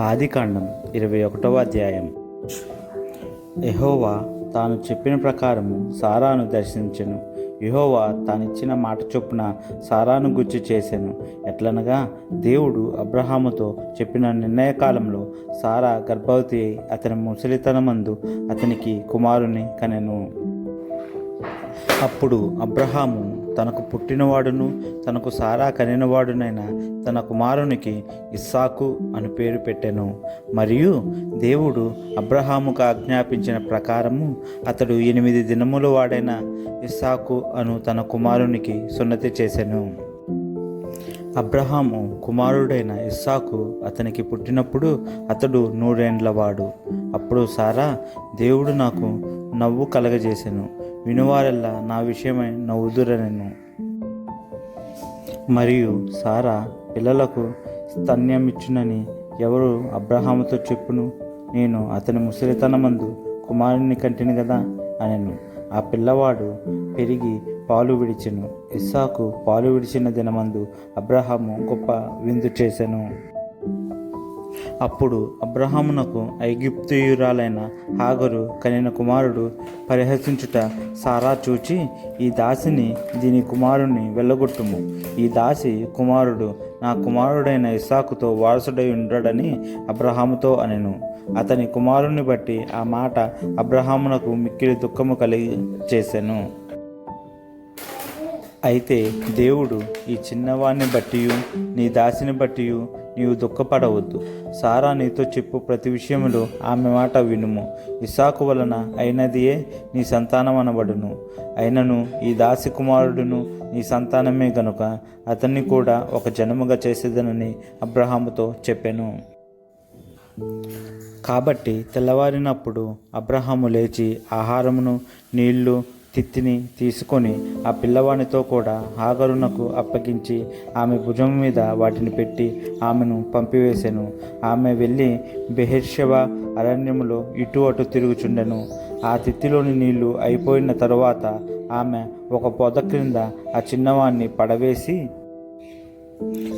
ఆదికాండం ఇరవై ఒకటవ అధ్యాయం. యహోవా తాను చెప్పిన ప్రకారము సారాను దర్శించను. యహోవా తానిచ్చిన మాట చొప్పున సారాను గుర్చి చేశాను ఎట్లనగా దేవుడు అబ్రహాముతో చెప్పిన నిర్ణయ కాలంలో సారా గర్భవతి అయి అతని ముసలితనమందు అతనికి కుమారుని కనెను. అప్పుడు అబ్రహాము తనకు పుట్టినవాడును తనకు సారా కనినవాడునైన తన కుమారునికి ఇస్సాకు అని పేరు పెట్టెను. మరియు దేవుడు అబ్రహాముకు ఆజ్ఞాపించిన ప్రకారము అతడు ఎనిమిది దినముల వాడైన ఇస్సాకు అను తన కుమారునికి సున్నతి చేశాను అబ్రహాము కుమారుడైన ఇస్సాకు అతనికి పుట్టినప్పుడు అతడు నూరేండ్లవాడు అప్పుడు సారా దేవుడు నాకు నవ్వు కలగజేశాను వినువారెల్లా నా విషయమై నవ్వుదురనెను. మరియు సారా పిల్లలకు స్తన్యమిచ్చునని ఎవరు అబ్రహాముతో చెప్పును? నేను అతని ముసలితనమందు కుమారుని కంటిని కదా అనెను. ఆ పిల్లవాడు పెరిగి పాలు విడిచెను. ఇస్సాకు పాలు విడిచిన దినమందు అబ్రహాము గొప్ప విందు చేసెను. అప్పుడు అబ్రహామునకు ఐగుప్తియురాలైన హాగరు కనిన కుమారుడు పరిహసించుట సారా చూచి ఈ దాసిని దీని కుమారుని వెళ్ళగొట్టుము. ఈ దాసి కుమారుడు నా కుమారుడైన ఇసాకుతో వారసుడై ఉండడని అబ్రహాముతో అనెను. అతని కుమారుని బట్టి ఆ మాట అబ్రహామునకు మిక్కిలి దుఃఖము కలిగి చేశాను అయితే దేవుడు ఈ చిన్నవాణ్ణి బట్టియు నీ దాసిని బట్టియు నీవు దుఃఖపడవద్దు. సారా నీతో చెప్పు ప్రతి విషయములో ఆమె మాట వినుము. ఇసాకు వలన అయినదియే నీ సంతానం అనబడును అయినను ఈ దాసి కుమారుడును నీ సంతానమే గనుక అతన్ని కూడా ఒక జనముగా చేసేదనని అబ్రహాముతో చెప్పాను. కాబట్టి తెల్లవారినప్పుడు అబ్రహాము లేచి ఆహారమును నీళ్ళు తిత్తిని తీసుకొని ఆ పిల్లవానితో కూడా హాగరునకు అప్పగించి ఆమె భుజం మీద వాటిని పెట్టి ఆమెను పంపివేశాను ఆమె వెళ్ళి బెహెర్షవ అరణ్యములో ఇటు అటు తిరుగుచుండెను. ఆ తిత్తిలోని నీళ్ళు అయిపోయిన తరువాత ఆమె ఒక పొద క్రింద ఆ చిన్నవాణ్ణి పడవేసి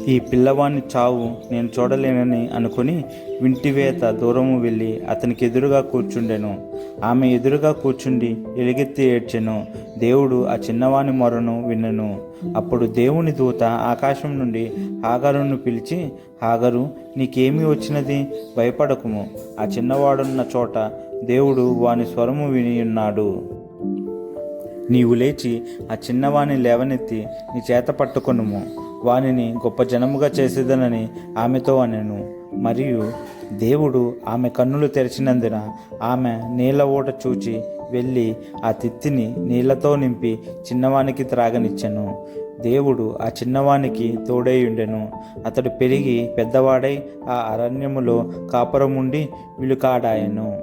ఈ పిల్లవాని చావు నేను చూడలేనని అనుకుని వింటివేత దూరము వెళ్ళి అతనికి ఎదురుగా కూర్చుండెను. ఆమె ఎదురుగా కూర్చుండి ఎలుగెత్తి ఏడ్చెను. దేవుడు ఆ చిన్నవాని మొరను విన్నను. అప్పుడు దేవుని దూత ఆకాశం నుండి హాగరును పిలిచి హాగరు నీకేమి వచ్చినది? భయపడకుము. ఆ చిన్నవాడున్న చోట దేవుడు వాని స్వరము విని ఉన్నాడు నీవు లేచి ఆ చిన్నవాణ్ణి లేవనెత్తి నీ చేత పట్టుకొనుము. వానిని గొప్ప జనముగా చేసేదనని ఆమెతో అనెను. మరియు దేవుడు ఆమె కన్నులు తెరిచినందున ఆమె నీళ్ళ ఊట చూచి వెళ్ళి ఆ తిత్తిని నీళ్ళతో నింపి చిన్నవానికి త్రాగనిచ్చెను. దేవుడు ఆ చిన్నవానికి తోడై ఉండెను. అతడు పెరిగి పెద్దవాడై ఆ అరణ్యములో కాపురముండి విలుకాడాయను.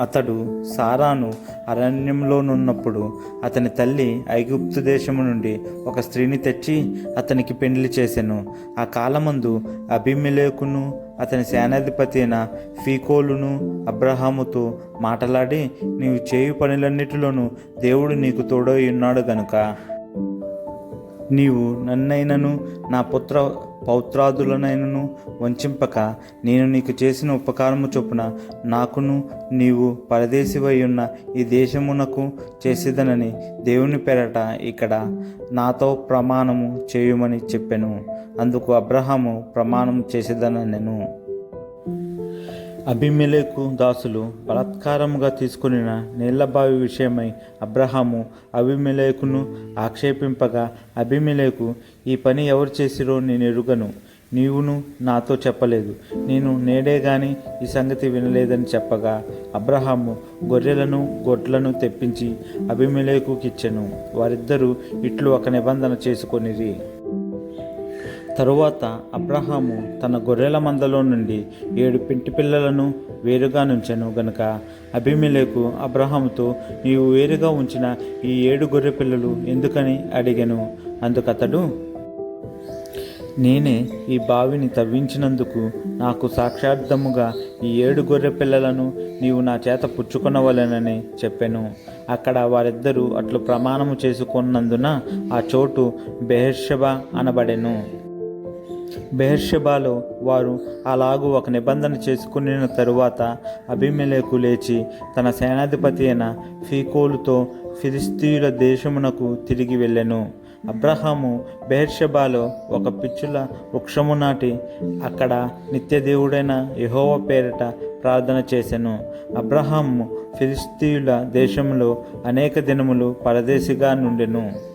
అతడు సారాను అరణ్యంలోనున్నప్పుడు అతని తల్లి ఐగుప్తు దేశము నుండి ఒక స్త్రీని తెచ్చి అతనికి పెండ్లి చేసెను. ఆ కాలమందు అభిమిలేకును అతని సేనాధిపతి అయిన ఫీకోలును అబ్రహాముతో మాటలాడి నీవు చేయు పనులన్నిటిలోనూ దేవుడు నీకు తోడై ఉన్నాడు గనుక. నీవు నన్నైనను నా పుత్ర పౌత్రాదులనైనను వంచింపక నేను నీకు చేసిన ఉపకారము చొప్పున నాకును నీవు పరదేశివై ఉన్న ఈ దేశమునకు చేసేదనని దేవుని పెరట ఇక్కడ నాతో ప్రమాణము చేయుమని చెప్పెను. అందుకు అబ్రహాము ప్రమాణం చేసేదనను అభిమెలేకు దాసులు బలాత్కారముగా తీసుకునిన నీళ్ళబావి విషయమై అబ్రహాము అభిమెలేకును ఆక్షేపింపగా అభిమెలేకు ఈ పని ఎవరు చేసిరో నేను ఎరుగను. నీవును నాతో చెప్పలేదు. నేను నేడే గాని ఈ సంగతి వినలేదని చెప్పగా అబ్రహాము గొర్రెలను గొడ్లను తెప్పించి అభిమెలేకుకిచ్చెను. వారిద్దరూ ఇట్లు ఒక నిబంధన చేసుకొనిరి. తరువాత అబ్రహాము తన గొర్రెల మందలో నుండి ఏడు పింటి పిల్లలను వేరుగా నుంచెను గనుక. అభిమిలేకు అబ్రహాముతో నీవు వేరుగా ఉంచిన ఈ ఏడు గొర్రె పిల్లలు ఎందుకని అడిగాను? అందుకతడు నేనే ఈ బావిని తవ్వించినందుకు నాకు సాక్షార్థముగా ఈ ఏడు గొర్రె పిల్లలను నీవు నా చేత పుచ్చుకొనవలెనని చెప్పెను. అక్కడ వారిద్దరూ అట్లు ప్రమాణము చేసుకున్నందున ఆ చోటు బెహర్షబ అనబడెను. బెహర్షబాలో వారు అలాగూ ఒక నిబంధన చేసుకున్న తరువాత అభిమేలకు లేచి తన సేనాధిపతి అయిన ఫీకోలుతో ఫిలిస్తీయుల దేశమునకు తిరిగి వెళ్ళెను. అబ్రహాము బెహర్షబాలో ఒక పిచ్చుల వృక్షము నాటి అక్కడ నిత్యదేవుడైన యహోవ పేరిట ప్రార్థన చేసెను. అబ్రహాము ఫిలిస్తీయుల దేశంలో అనేక దినములు పరదేశిగా నుండెను.